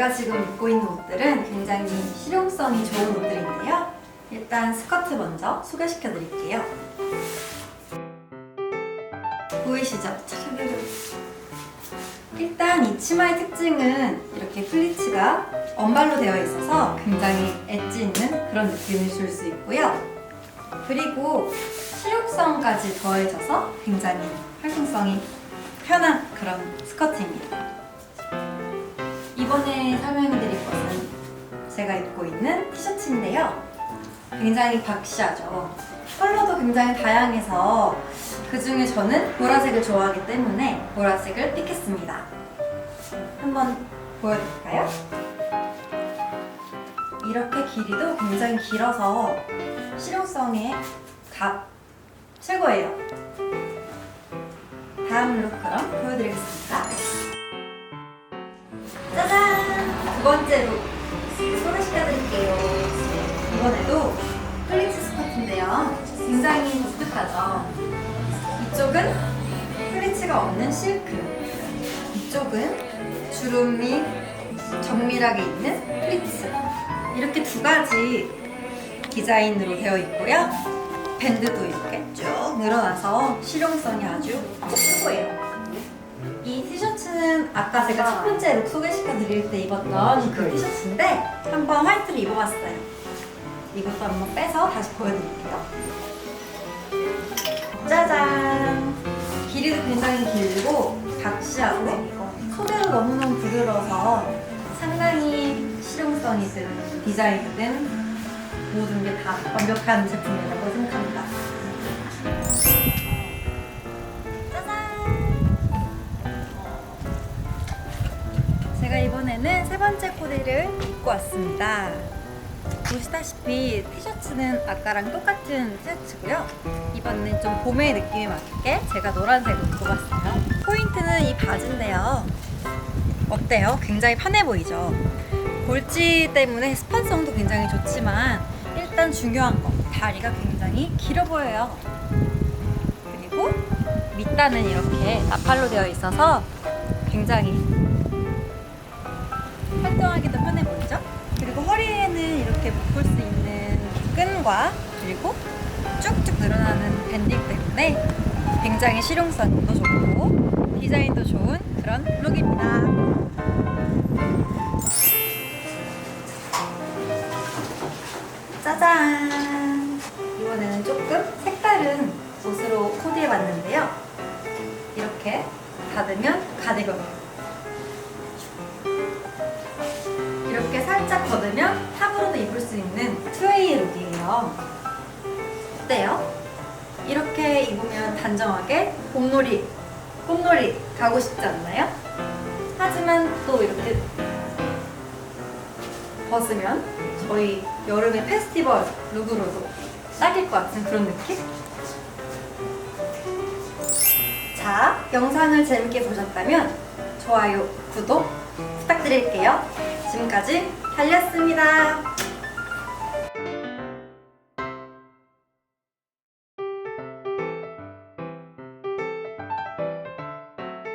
제가 지금 입고 있는 옷들은 굉장히 실용성이 좋은 옷들인데요. 일단 스커트 먼저 소개시켜 드릴게요. 보이시죠? 차차르르. 일단 이 치마의 특징은 이렇게 플리츠가 언발로 되어 있어서 굉장히 엣지 있는 그런 느낌을 줄 수 있고요. 그리고 실용성까지 더해져서 굉장히 활동성이 편한 그런 스커트입니다. 제가 입고 있는 티셔츠인데요. 굉장히 박시하죠. 컬러도 굉장히 다양해서 그 중에 저는 보라색을 좋아하기 때문에 보라색을 픽했습니다. 한번 보여드릴까요? 이렇게 길이도 굉장히 길어서 실용성에 값 최고예요. 다음 룩 그럼 보여드리겠습니다. 짜잔! 두 번째 룩 소개시켜드릴게요. 이번에도 플리츠 스커트인데요. 굉장히 독특하죠? 이쪽은 플리츠가 없는 실크, 이쪽은 주름 및 정밀하게 있는 플리츠. 이렇게 두 가지 디자인으로 되어 있고요. 밴드도 이렇게 쭉 늘어나서 실용성이 아주 최고예요. 아까 제가 첫 번째 룩 소개시켜 드릴 때 입었던 그 티셔츠인데 한번 화이트로 입어봤어요. 이것도 한번 빼서 다시 보여드릴게요. 짜잔! 길이도 굉장히 길고 각시하고 소재도 너무너무 부드러워서 상당히 실용성이 든 디자인이 든 모든 게 다 완벽한 제품이라고 생각합니다. 코디를 입고 왔습니다. 보시다시피 티셔츠는 아까랑 똑같은 티셔츠고요. 이번엔 좀 봄의 느낌에 맞게 제가 노란색을 입고 왔어요. 포인트는 이 바지인데요. 어때요? 굉장히 편해 보이죠? 골지 때문에 스판성도 굉장히 좋지만 일단 중요한 거 다리가 굉장히 길어 보여요. 그리고 밑단은 이렇게 나팔로 되어 있어서 굉장히 활동하기도 편해 보이죠? 그리고 허리에는 이렇게 묶을 수 있는 끈과 그리고 쭉쭉 늘어나는 밴딩 때문에 굉장히 실용성도 좋고 디자인도 좋은 그런 룩입니다. 짜잔! 이번에는 조금 색다른 옷으로 코디해봤는데요. 이렇게 닫으면 가디건. 걷으면 탑으로도 입을 수 있는 트웨이 룩이에요. 어때요? 이렇게 입으면 단정하게 봄놀이, 꽃놀이 가고 싶지 않나요? 하지만 또 이렇게 벗으면 저희 여름의 페스티벌 룩으로도 딱일 것 같은 그런 느낌? 자, 영상을 재밌게 보셨다면 좋아요, 구독 부탁드릴게요. 지금까지 달렸습니다.